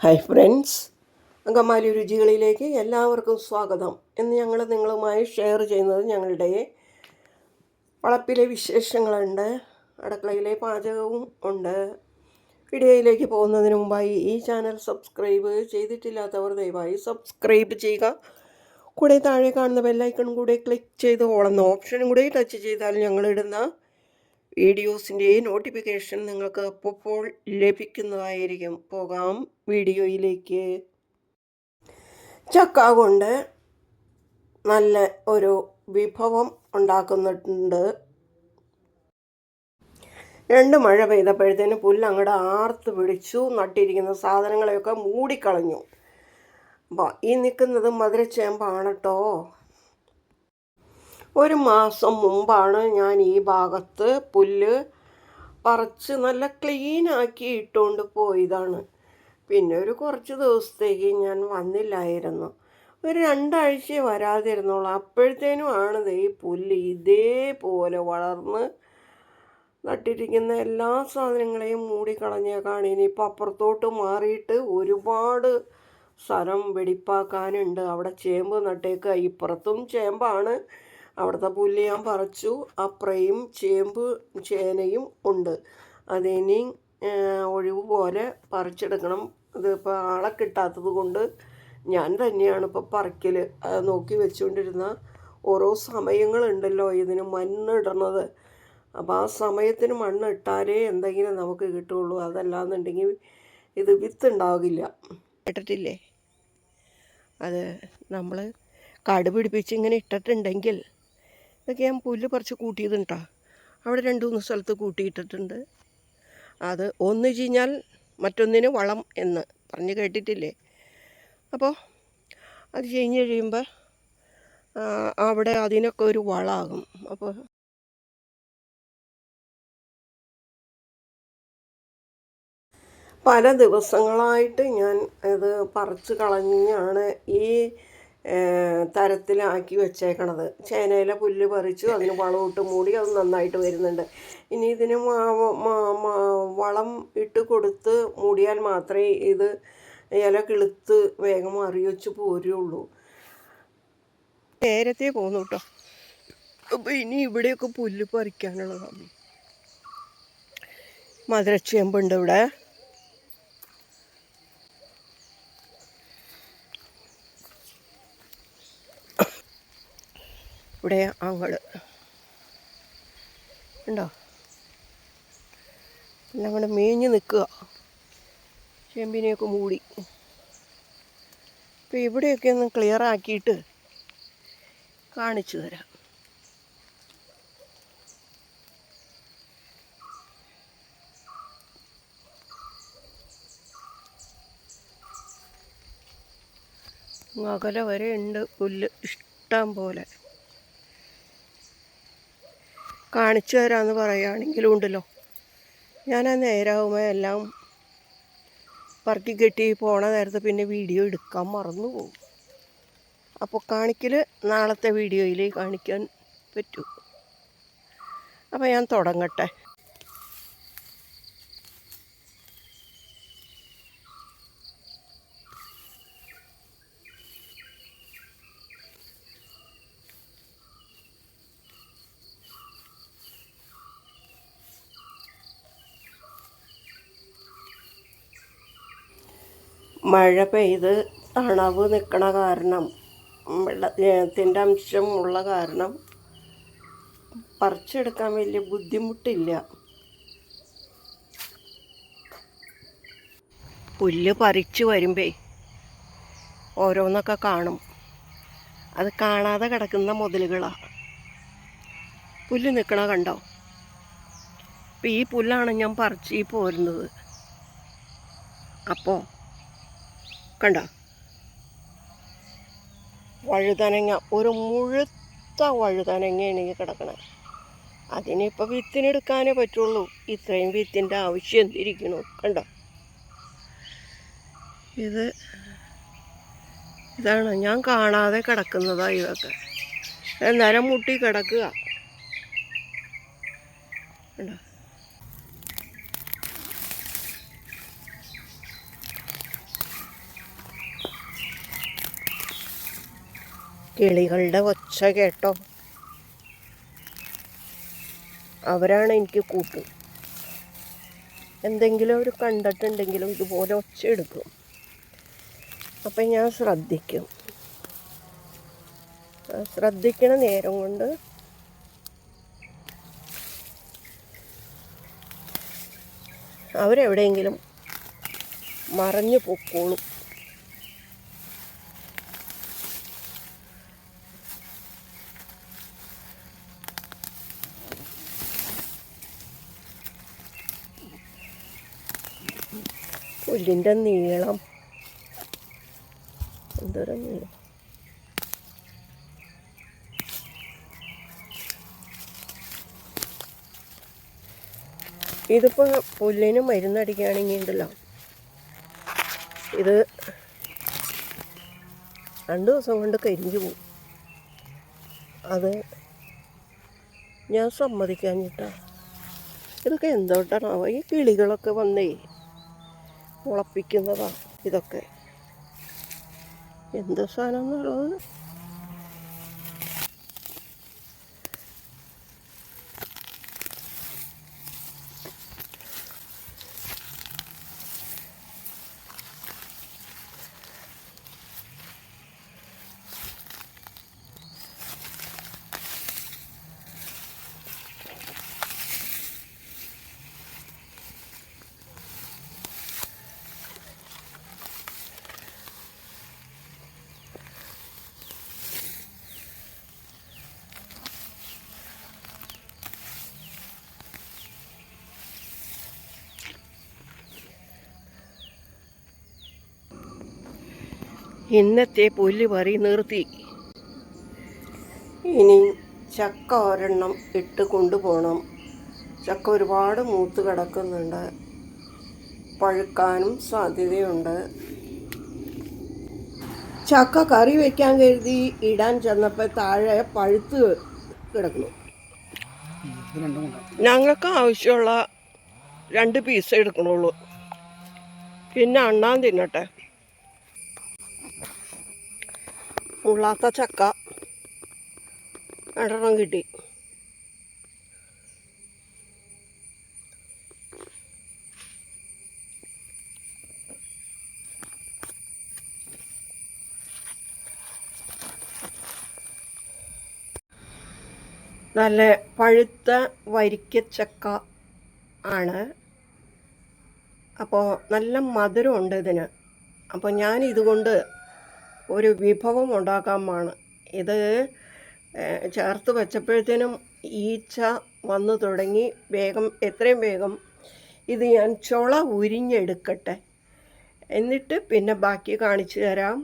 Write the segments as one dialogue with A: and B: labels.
A: Hi friends Angamaly രുചികളിലേക്ക് എല്ലാവർക്കും സ്വാഗതം. എന്ന് ഞങ്ങൾ നിങ്ങളുമായി ഷെയർ ചെയ്യുന്നത് ഞങ്ങളുടെ വളപ്പിലെ വിശേഷങ്ങളുണ്ട്. അടുക്കളയിലെ പാചകവും ഉണ്ട്. വീഡിയോയിലേക്ക് പോകുന്നതിന് മുമ്പായി ഈ ചാനൽ സബ്സ്ക്രൈബ് ചെയ്തിട്ടില്ലാത്തവർ ദയവായി സബ്സ്ക്രൈബ് ചെയ്യുക. കൂടെ താഴെ കാണുന്ന ബെല്ലൈക്കൺ കൂടെ ക്ലിക്ക് ചെയ്ത് ഓളുന്ന ഓപ്ഷനും കൂടെ ടച്ച് ചെയ്താൽ ഞങ്ങളിടുന്ന വീഡിയോസിന്റെ നോട്ടിഫിക്കേഷൻ നിങ്ങൾക്ക് അപ്പോൾ ലഭിക്കുന്നതായിരിക്കും. പോകാം വീഡിയോയിലേക്ക്. ചക്ക കൊണ്ട് നല്ല ഒരു വിഭവം ഉണ്ടാക്കുന്നുണ്ട്. രണ്ട് മഴ പെയ്തപ്പോഴത്തേന് പുല്ല് അങ്ങോട്ട് ആർത്ത് പിടിച്ചു നട്ടിരിക്കുന്ന സാധനങ്ങളെയൊക്കെ മൂടിക്കളഞ്ഞു. അപ്പോൾ ഈ നിൽക്കുന്നത് മധുരച്ചേമ്പാണ് കേട്ടോ ഒരു മാസം മുമ്പാണ് ഞാൻ ഈ ഭാഗത്ത് പുല്ല് പറിച്ച് നല്ല ക്ലീനാക്കി ഇട്ടുകൊണ്ട് പോയതാണ്. പിന്നെ ഒരു കുറച്ച് ദിവസത്തേക്ക് ഞാൻ വന്നില്ലായിരുന്നു. ഒരു രണ്ടാഴ്ച വരാതിരുന്നോളൂ അപ്പോഴത്തേനും ആണ് ഈ പുല്ല് ഇതേപോലെ വളർന്ന് നട്ടിരിക്കുന്ന എല്ലാ സാധനങ്ങളെയും മൂടിക്കളഞ്ഞേക്കാണ്. ഇനിയിപ്പോൾ അപ്പുറത്തോട്ട് മാറിയിട്ട് ഒരുപാട് സ്ഥലം വെടിപ്പാക്കാനുണ്ട്. അവിടെ ചേമ്പ് നട്ടേക്കുക ഇപ്പുറത്തും ചേമ്പാണ്. അവിടുത്തെ പുല്ല് ഞാൻ പറിച്ചു. അപ്രയും ചേമ്പ് ചേനയും ഉണ്ട്. അതിനി ഒഴിവ് പോലെ പറിച്ചെടുക്കണം. ഇതിപ്പോൾ ആളെ കിട്ടാത്തത് കൊണ്ട് ഞാൻ തന്നെയാണ് ഇപ്പോൾ പറിക്കൽ നോക്കി വെച്ചുകൊണ്ടിരുന്ന ഓരോ സമയങ്ങളുണ്ടല്ലോ ഇതിന് മണ്ണിടണത് അപ്പോൾ ആ സമയത്തിന് മണ്ണ് ഇട്ടാലേ എന്തെങ്കിലും നമുക്ക് കിട്ടുള്ളൂ അതല്ലാന്നുണ്ടെങ്കിൽ ഇത് വിത്ത് ഉണ്ടാവില്ല. കേട്ടിട്ടില്ലേ അത് നമ്മൾ കാട് ഇങ്ങനെ ഇട്ടിട്ടുണ്ടെങ്കിൽ ഇതൊക്കെ ഞാൻ പുല്ല് പറിച്ച് കൂട്ടിയതുണ്ട്. കേട്ടോ അവിടെ രണ്ട് മൂന്ന് സ്ഥലത്ത് കൂട്ടിയിട്ടിട്ടുണ്ട്. അത് ഒന്ന് ചീഞ്ഞാൽ മറ്റൊന്നിന് വളം എന്ന് പറഞ്ഞ് കേട്ടിട്ടില്ലേ? അപ്പോൾ അത് ചീഞ്ഞ് കഴിയുമ്പോൾ അവിടെ അതിനൊക്കെ ഒരു വളമാകും അപ്പോൾ പല ദിവസങ്ങളായിട്ട് ഞാൻ ഇത് പറിച്ച് കളഞ്ഞാണ് ഈ തരത്തിലാക്കി വെച്ചേക്കണത്. ചേനയിലെ പുല്ല് പറിച്ചു അതിന് വളമിട്ട് മൂടി അത് നന്നായിട്ട് വരുന്നുണ്ട്. ഇനി ഇതിന് വളം ഇട്ട് കൊടുത്ത് മൂടിയാൽ മാത്രമേ ഇത് ഇല കിളുത്ത് വേഗം അറിയിച്ച് പോരുള്ളൂ. നേരത്തെ പോന്നു കേട്ടോ അപ്പോൾ ഇനി ഇവിടെയൊക്കെ പുല്ല് പറിക്കാനുള്ളതാണ്. മധുരച്ചേമ്പുണ്ട് ഇവിടെ. ഇവിടെ ആങ്ങൾ ഉണ്ടോ എല്ലാം കൂടെ മേഞ്ഞ് നിൽക്കുക. ചെമ്പിനെയൊക്കെ മൂടി. അപ്പോൾ ഇവിടെയൊക്കെ ഒന്ന് ക്ലിയർ ആക്കിയിട്ട് കാണിച്ചു തരാം. മകല വരെ ഉണ്ട് പുല്ല് ഇഷ്ടം പോലെ. കാണിച്ചു തരാമെന്ന് പറയുകയാണെങ്കിലും ഉണ്ടല്ലോ. ഞാൻ ആ നേരാകുമ്പോൾ എല്ലാം പറക്കി കെട്ടി പോണ നേരത്തെ പിന്നെ വീഡിയോ എടുക്കാൻ മറന്നു പോകും. അപ്പോൾ കാണിക്കൽ നാളത്തെ വീഡിയോയിൽ കാണിക്കാൻ പറ്റൂ. അപ്പോൾ ഞാൻ തുടങ്ങട്ടെ. മഴ പെയ്ത് തണവ് നിൽക്കണ കാരണം വെള്ളത്തിന്റെ അംശം ഉള്ള കാരണം പറിച്ചെടുക്കാൻ വലിയ ബുദ്ധിമുട്ടില്ല. പുല്ല് പറിച്ചു വരുമ്പേ ഓരോന്നൊക്കെ കാണും. അത് കാണാതെ കിടക്കുന്ന മുതലുകളാണ് പുല്ല് നിൽക്കണ കണ്ടോ? അപ്പം ഈ പുല്ലാണ് ഞാൻ പറിച്ച് പോരുന്നത്. അപ്പോൾ കണ്ട? വഴുതനങ്ങ ഒരു മുഴുത്ത വഴുതനങ്ങയാണ് ഈ കിടക്കണത്. അതിനിപ്പോൾ വിത്തിനെടുക്കാനേ പറ്റുള്ളൂ. ഇത്രയും വിത്തിന്റെ ആവശ്യം എന്തിരിക്കണു? കണ്ടോ? ഇത് ഇതാണ്. ഞാൻ കാണാതെ കിടക്കുന്നതാ ഇതൊക്കെ. എന്നാലും മുട്ടി കിടക്കുക. കണ്ടോ? കിളികളുടെ ഒച്ച കേട്ടോ. അവരാണ് എനിക്ക് കൂട്ട്. എന്തെങ്കിലും അവർ കണ്ടിട്ടുണ്ടെങ്കിലും ഇതുപോലെ ഒച്ച എടുക്കും. അപ്പം ഞാൻ ശ്രദ്ധിക്കും. ശ്രദ്ധിക്കണ നേരം കൊണ്ട് അവരെവിടെയെങ്കിലും മറഞ്ഞു പൊക്കോളും. പുല്ലിന്റെ നീളം. എന്തൊരു നീളം? ഇതിപ്പോൾ പുല്ലിന് മരുന്നടിക്കുകയാണെങ്കിൽ ഉണ്ടല്ലോ ഇത് രണ്ട് ദിവസം കൊണ്ട് കരിഞ്ഞു പോകും അത് ഞാൻ സമ്മതിക്കാഞ്ഞിട്ടാ ഇതൊക്കെ എന്തോട്ടാണാവോ? ഈ കിളികളൊക്കെ വന്നേ. മുളപ്പിക്കുന്നതാ ഇതൊക്കെ. എന്ത് സാധനം എന്നുള്ളത് ഇന്നത്തെ പുല്ല് പറി നിർത്തി. ഇനി ചക്ക ഒരെണ്ണം ഇട്ട് കൊണ്ടുപോകണം. ചക്ക ഒരുപാട് മൂത്ത് കിടക്കുന്നുണ്ട്. പഴുക്കാനും സാധ്യതയുണ്ട്. ചക്ക കറി വെക്കാൻ കരുതി ഇടാൻ ചെന്നപ്പോൾ താഴെ പഴുത്ത് കിടക്കുന്നു. ഞങ്ങൾക്ക് ആവശ്യമുള്ള രണ്ട് പീസ് എടുക്കണുള്ളൂ. പിന്നെ അണ്ണാൻ തിന്നട്ടെ. ഉള്ളാത്ത ചക്ക. രണ്ടെണ്ണം കിട്ടി. നല്ല പഴുത്ത വരിക്കച്ചക്ക ആണ്. അപ്പോൾ നല്ല മധുരമുണ്ട് ഇതിന്. അപ്പോൾ ഞാൻ ഇതുകൊണ്ട് ഒരു വിഭവം ഉണ്ടാക്കാമാണ് ഇത് ചേർത്ത് വെച്ചപ്പോഴത്തേനും ഈച്ച വന്നു തുടങ്ങി. വേഗം എത്രയും വേഗം ഇത് ഞാൻ ചുള ഉരിഞ്ഞെടുക്കട്ടെ. എന്നിട്ട് പിന്നെ ബാക്കി കാണിച്ചു തരാം.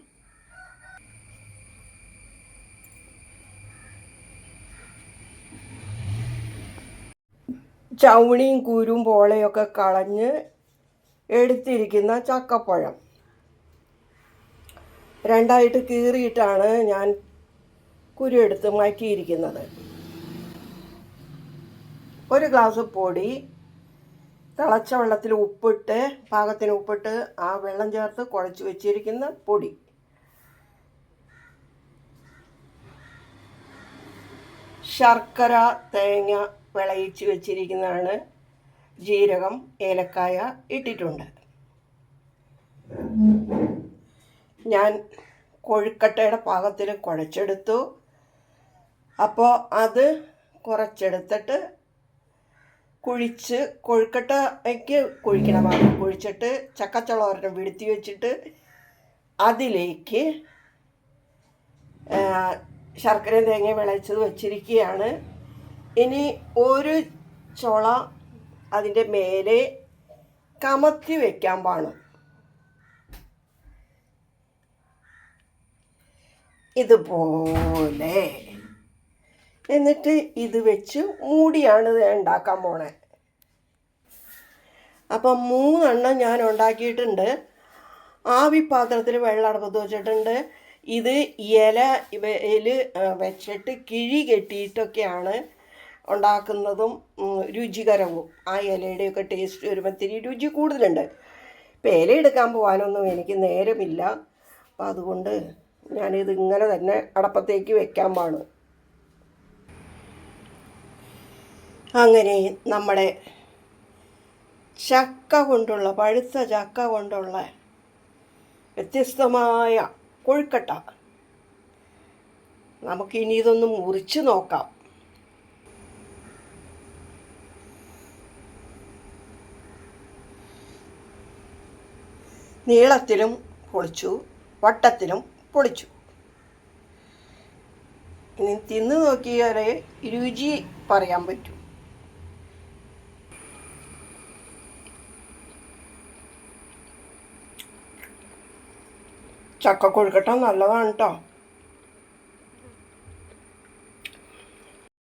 A: ചവണിയും കുരും പോളയൊക്കെ കളഞ്ഞ് എടുത്തിരിക്കുന്ന ചക്കപ്പഴം. രണ്ടായിട്ട് കീറിയിട്ടാണ് ഞാൻ കുരുവെടുത്ത് മാറ്റിയിരിക്കുന്നത് ഒരു ഗ്ലാസ് പൊടി തിളച്ച വെള്ളത്തിൽ ഉപ്പിട്ട് പാകത്തിന് ഉപ്പിട്ട് ആ വെള്ളം ചേർത്ത് കുഴച്ച് വെച്ചിരിക്കുന്ന പൊടി. ശർക്കര തേങ്ങ വിളയിച്ച് വെച്ചിരിക്കുന്നതാണ് ജീരകം ഏലക്കായ ഇട്ടിട്ടുണ്ട്. ഞാൻ കൊഴുക്കട്ടയുടെ പാകത്തിൽ കുഴച്ചെടുത്തു. അപ്പോൾ അത് കുറച്ചെടുത്തിട്ട് കുഴിച്ച് കൊഴുക്കട്ടയ്ക്ക് കുഴിക്കണമാണ് കുഴിച്ചിട്ട് ചക്കച്ചുള ഒരെണ്ണം വിടുത്തി വെച്ചിട്ട് അതിലേക്ക് ശർക്കര തേങ്ങ വിളയിച്ചത് വെച്ചിരിക്കുകയാണ്. ഇനി ഒരു ചുള അതിന്റെ മേലെ കമത്തി വയ്ക്കാൻ പാടും. ഇതുപോലെ. എന്നിട്ട് ഇത് വെച്ച് മൂടിയാണ് ഉണ്ടാക്കാൻ പോണേ. അപ്പം മൂന്നെണ്ണം ഞാൻ ഉണ്ടാക്കിയിട്ടുണ്ട്. ആവി പാത്രത്തിൽ വെള്ളം അടുപ്പത്ത് വെച്ചിട്ടുണ്ട്. ഇത് ഇല ഇവയിൽ വെച്ചിട്ട് കിഴി കെട്ടിയിട്ടൊക്കെയാണ് ഉണ്ടാക്കുന്നതും രുചികരവും. ആ ഇലയുടെയൊക്കെ ടേസ്റ്റ് വരുമ്പോൾ ഇത്തിരി രുചി കൂടുതലുണ്ട്. ഇപ്പം ഇല എടുക്കാൻ പോകാനൊന്നും എനിക്ക് നേരമില്ല. അപ്പം അതുകൊണ്ട് ഞാനിത് ഇങ്ങനെ തന്നെ അടപ്പത്തേക്ക് വെക്കാൻ പാണ് അങ്ങനെ നമ്മുടെ ചക്ക കൊണ്ടുള്ള പഴുത്ത ചക്ക കൊണ്ടുള്ള വ്യത്യസ്തമായ കൊഴുക്കട്ട. നമുക്കിനി ഇതൊന്ന് മുറിച്ച് നോക്കാം. നീളത്തിലും പൊളിച്ചു വട്ടത്തിലും പൊളിച്ചു. ഇനി തിന്ന് നോക്കിയാലേ രുചി പറയാൻ പറ്റൂ. ചക്ക കൊഴുക്കട്ട നല്ലതാണ് കേട്ടോ